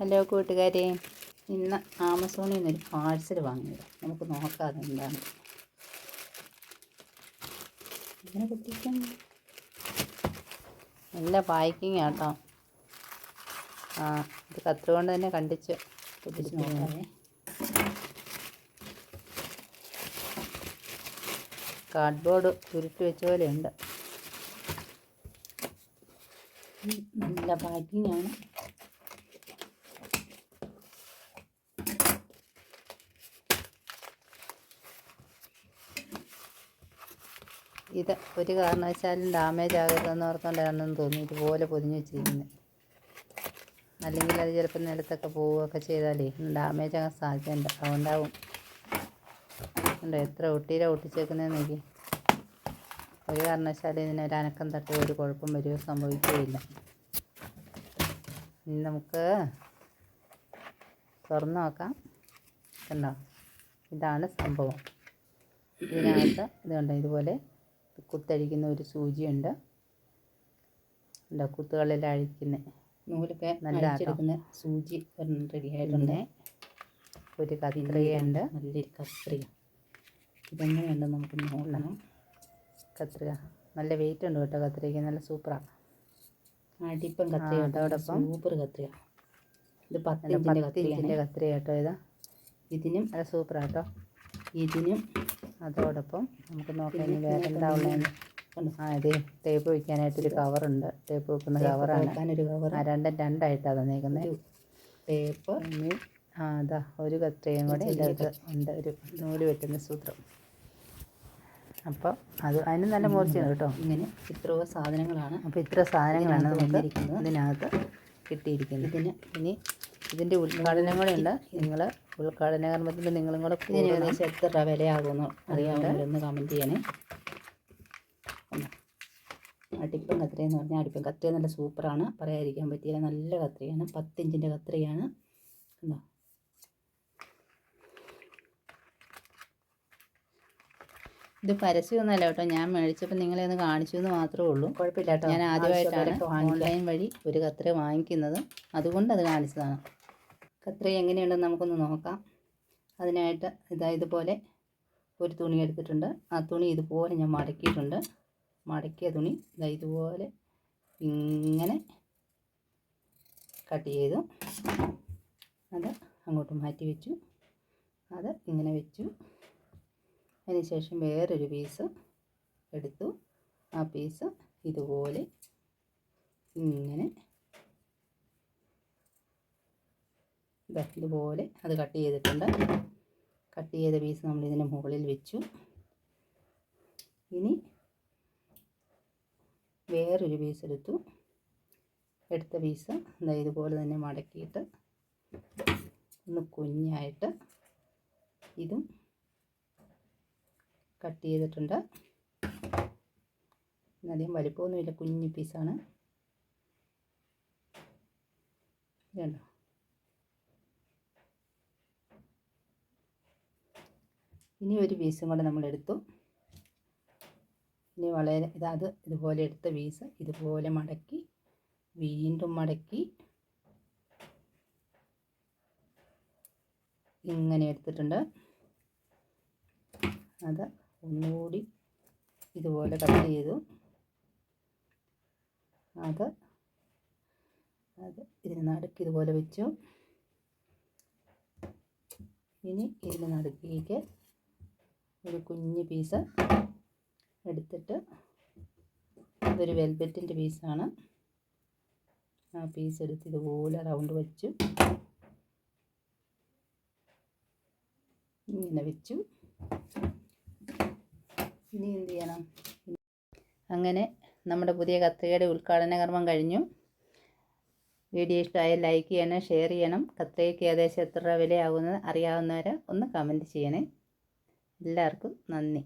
Hello കൂട്ടുകാരെ ഇന്ന് ആമസോണിൽ നിന്നൊരു പാഴ്സൽ വാങ്ങിയത്. നമുക്ക് നോക്കാം എന്താണ് ഇങ്ങനെ കുട്ടിക്കും നല്ല പാക്കിങ് ആട്ടോ. ആ ഇത് കത്തുകൊണ്ട് തന്നെ കണ്ടിച്ച് കുട്ടിച്ച് നോക്കാമേ കാർഡ്ബോർഡ് ഉരുട്ടി വെച്ച പോലെയുണ്ട്. നല്ല പാക്കിംഗ് ആണ്. ഇത് ഒരു കാരണവശാലും ഡാമേജ് ആകരുതെന്ന് ഓർത്തുകൊണ്ടാണെന്ന് തോന്നുന്നു ഇതുപോലെ പൊതിഞ്ഞ് വെച്ചിരിക്കുന്നത് അല്ലെങ്കിൽ അത് ചിലപ്പോൾ നിലത്തൊക്കെ പോവുകയൊക്കെ ചെയ്താലേ ഡാമേജ് ആകാൻ സാധ്യതയുണ്ട് അതുകൊണ്ടാവും. ഉണ്ട് എത്ര ഒട്ടിയില ഒട്ടിച്ചേക്കുന്നതെന്ന് നോക്കി ഒരു കാരണവശാലും ഇതിനൊരു അനക്കം തട്ടുക ഒരു കുഴപ്പം വരികയോ സംഭവിക്കുകയില്ല ഇനി നമുക്ക് തുറന്ന് നോക്കാം. കണ്ടോ? ഇതാണ് സംഭവം. ഇതിനകത്ത് ഇത് ഇതുപോലെ കുത്തഴിക്കുന്ന ഒരു സൂചിയുണ്ട്. എന്താ കുത്തുകളിൽ അഴിക്കുന്ന നൂലൊക്കെ നല്ല സൂചി റെഡി ആയിട്ടുണ്ട്. ഒരു കത്രികയുണ്ട്. നല്ലൊരു കത്രിക. ഇതെങ്ങനെയുണ്ട് നമുക്ക് നോക്കണം. കത്രിക. നല്ല വെയിറ്റ് ഉണ്ട് കേട്ടോ കത്രിക നല്ല സൂപ്പറാണ് അടിപ്പം കത്രിക അതോടൊപ്പം സൂപ്പർ കത്രിക. ഇത് പത്തിന്റെ കത്രിക കേട്ടോ ഇതാ. ഇതിനും നല്ല സൂപ്പറാട്ടോ ഇതിനും അതോടൊപ്പം നമുക്ക് നോക്കാം ഇനി പിന്നെ വേറെ എന്താ ഉള്ളതെന്ന്? ആ ഇത് ടേപ്പ് വയ്ക്കാനായിട്ടൊരു കവറുണ്ട്. ടേപ്പ് വെക്കുന്ന കവറാണ്. കവർ ആ രണ്ടും രണ്ടായിട്ടാണ് തന്നേക്കുന്നത് ടേപ്പ് ഇനി ആ അതാ ഒരു കത്രയും കൂടെ ഇതിനകത്ത് ഉണ്ട്. ഒരു നൂൽ വെട്ടുന്ന സൂത്രം. അപ്പോൾ അത് അതിന് നല്ല മൂർച്ചയാണ് കേട്ടോ. ഇങ്ങനെ ഇത്ര സാധനങ്ങളാണ് അപ്പോൾ ഇത്ര സാധനങ്ങളാണ് നമുക്ക് ഇതിനകത്ത് കിട്ടിയിരിക്കുന്നത്. ഇതിന് ഇനി ഇതിന്റെ ഉദ്ഘാടനം കൂടെ ഉണ്ട് നിങ്ങൾ ഉദ്ഘാടന കർമ്മത്തിൽ നിങ്ങളും കൂടെ ഇതിന്. ഏകദേശം എത്ര വിലയാകുമെന്ന് അറിയാവുന്നവരൊന്ന് കമന്റ് ചെയ്യണേ? അടിപ്പം കത്രി എന്ന് പറഞ്ഞാൽ അടിപ്പം കത്രി നല്ല സൂപ്പറാണ് പറയാതിരിക്കാൻ പറ്റിയില്ല. നല്ല കത്രിയാണ് പത്തിഞ്ചിന്റെ കത്രിയാണ് കണ്ടോ? ഇത് പരസ്യമൊന്നുമല്ല കേട്ടോ. ഞാൻ മേടിച്ചപ്പോൾ നിങ്ങളെ ഒന്ന് കാണിച്ചു എന്ന് മാത്രമേ ഉള്ളൂ. കുഴപ്പമില്ല കേട്ടോ. ഞാൻ ആദ്യമായിട്ടാണ് ഓൺലൈൻ വഴി ഒരു കത്ര വാങ്ങിക്കുന്നത്. അതുകൊണ്ട് അത് കാണിച്ചതാണ്. കത്രിക എങ്ങനെയുണ്ടെന്ന് നമുക്കൊന്ന് നോക്കാം. അതിനായിട്ട് ഇതാ ഇതുപോലെ ഒരു തുണി എടുത്തിട്ടുണ്ട്. ആ തുണി ഇതുപോലെ ഞാൻ മടക്കിയിട്ടുണ്ട്. മടക്കിയ തുണി ഇതാ ഇതുപോലെ ഇങ്ങനെ കട്ട് ചെയ്തു. അത് അങ്ങോട്ട് മാറ്റി വെച്ചു. അത് ഇങ്ങനെ വെച്ചു. അതിനുശേഷം വേറൊരു പീസ് എടുത്തു. ആ പീസ് ഇതുപോലെ ഇങ്ങനെ ദാ ഇതുപോലെ അത് കട്ട് ചെയ്തിട്ടുണ്ട്. കട്ട് ചെയ്ത പീസ് നമ്മൾ ഇതിന് മുകളിൽ വെച്ചു. ഇനി വേറൊരു പീസ് എടുത്തു. എടുത്ത പീസ് എന്താ ഇതുപോലെ തന്നെ മടക്കിയിട്ട് ഒന്ന് കുഞ്ഞായിട്ട് ഇതും കട്ട് ചെയ്തിട്ടുണ്ട്. അധികം വലിപ്പമൊന്നുമില്ല കുഞ്ഞു പീസാണ് ഇതുണ്ടോ? ഇനി ഒരു പീസും കൂടെ നമ്മൾ എടുത്തു. ഇനി വളരെ ഇതത് ഇതുപോലെ എടുത്ത പീസ് ഇതുപോലെ മടക്കി വീണ്ടും മടക്കി. ഇങ്ങനെ എടുത്തിട്ടുണ്ട്. അത് ഒന്നുകൂടി ഇതുപോലെ കട്ട് ചെയ്തു. അത് അത് ഇതിന് നടുക്ക് ഇതുപോലെ വെച്ചു. ഇനി ഇതിന് നടുക്കിലേക്ക് ഒരു കുഞ്ഞ് പീസ് എടുത്തിട്ട് ഇതൊരു വെൽബെറ്റിന്റെ പീസാണ്. ആ പീസ് എടുത്ത് ഇതുപോലെ റൗണ്ട് വെച്ചു ഇങ്ങനെ വെച്ചു. ഇനി എന്ത് ചെയ്യണം? അങ്ങനെ നമ്മുടെ പുതിയ കത്രികയുടെ ഉദ്ഘാടന കർമ്മം കഴിഞ്ഞു. വീഡിയോ ഇഷ്ടമായാൽ ലൈക്ക് ചെയ്യണം ഷെയർ ചെയ്യണം. കത്രികയ്ക്ക് ഏകദേശം എത്ര രൂപ വിലയാകുന്നത് ഒന്ന് കമന്റ് ചെയ്യണേ. എല്ലാവർക്കും നന്ദി.